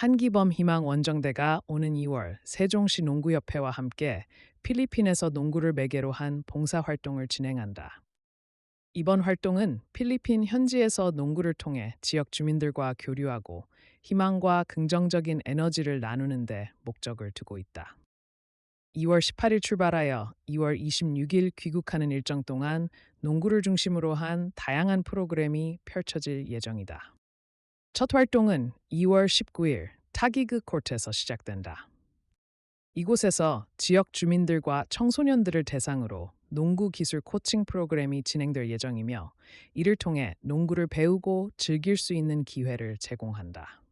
한기범 희망 원정대가 오는 2월 세종시 농구협회와 함께 필리핀에서 농구를 매개로 한 봉사활동을 진행한다. 이번 활동은 필리핀 현지에서 농구를 통해 지역 주민들과 교류하고 희망과 긍정적인 에너지를 나누는 데 목적을 두고 있다. 2월 18일 출발하여 2월 26일 귀국하는 일정 동안 농구를 중심으로 한 다양한 프로그램이 펼쳐질 예정이다. 첫 활동은 2월 19일 타기그 코트에서 시작된다. 이곳에서 지역 주민들과 청소년들을 대상으로 농구 기술 코칭 프로그램이 진행될 예정이며 이를 통해 농구를 배우고 즐길 수 있는 기회를 제공한다.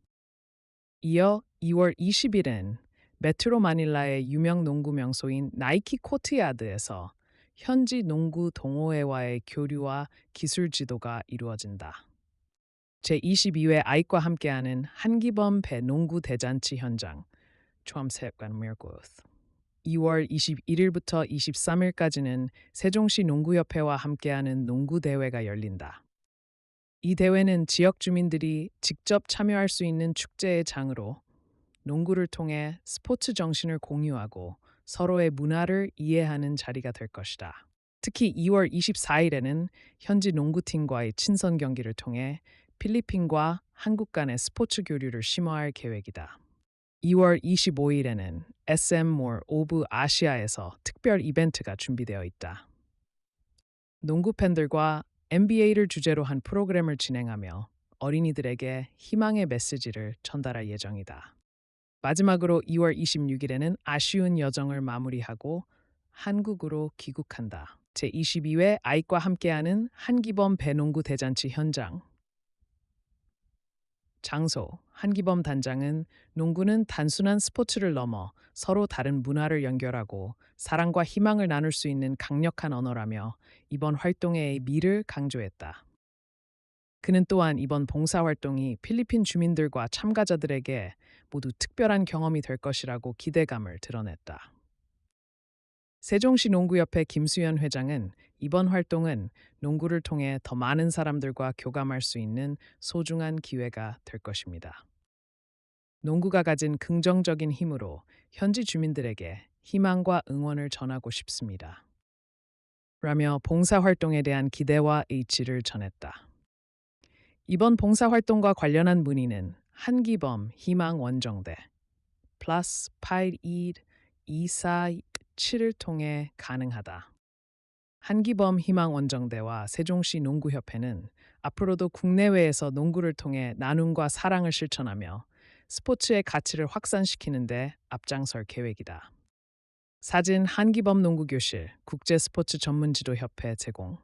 이어 2월 20일은 메트로 마닐라의 유명 농구 명소인 나이키 코트야드에서 현지 농구 동호회와의 교류와 기술 지도가 이루어진다. 제22회 아이과 함께하는 한기범 배농구 대잔치 현장 처음색관 미르고스 2월 21일부터 23일까지는 세종시 농구협회와 함께하는 농구 대회가 열린다. 이 대회는 지역 주민들이 직접 참여할 수 있는 축제의 장으로 농구를 통해 스포츠 정신을 공유하고 서로의 문화를 이해하는 자리가 될 것이다. 특히 2월 24일에는 현지 농구팀과의 친선 경기를 통해 필리핀과 한국 간의 스포츠 교류를 심화할 계획이다. 2월 25일에는 SM 몰 오브 아시아에서 특별 이벤트가 준비되어 있다. 농구 팬들과 NBA를 주제로 한 프로그램을 진행하며 어린이들에게 희망의 메시지를 전달할 예정이다. 마지막으로 2월 26일에는 아쉬운 여정을 마무리하고 한국으로 귀국한다. 제22회 아이과 함께하는 한기범 배농구 대잔치 현장 장소 한기범 단장은 농구는 단순한 스포츠를 넘어 서로 다른 문화를 연결하고 사랑과 희망을 나눌 수 있는 강력한 언어라며 이번 활동의 미를 강조했다. 그는 또한 이번 봉사활동이 필리핀 주민들과 참가자들에게 모두 특별한 경험이 될 것이라고 기대감을 드러냈다. 세종시 농구협회 김수현 회장은 이번 활동은 농구를 통해 더 많은 사람들과 교감할 수 있는 소중한 기회가 될 것입니다. 농구가 가진 긍정적인 힘으로 현지 주민들에게 희망과 응원을 전하고 싶습니다. 라며 봉사활동에 대한 기대와 의지를 전했다. 이번 봉사활동과 관련한 문의는 한기범 희망 원정대 플러스 81 24 7을 통해 가능하다. 한기범 희망원정대와 세종시 농구협회는 앞으로도 국내외에서 농구를 통해 나눔과 사랑을 실천하며 스포츠의 가치를 확산시키는데 앞장설 계획이다. 사진 한기범 농구교실 국제스포츠 전문지도협회 제공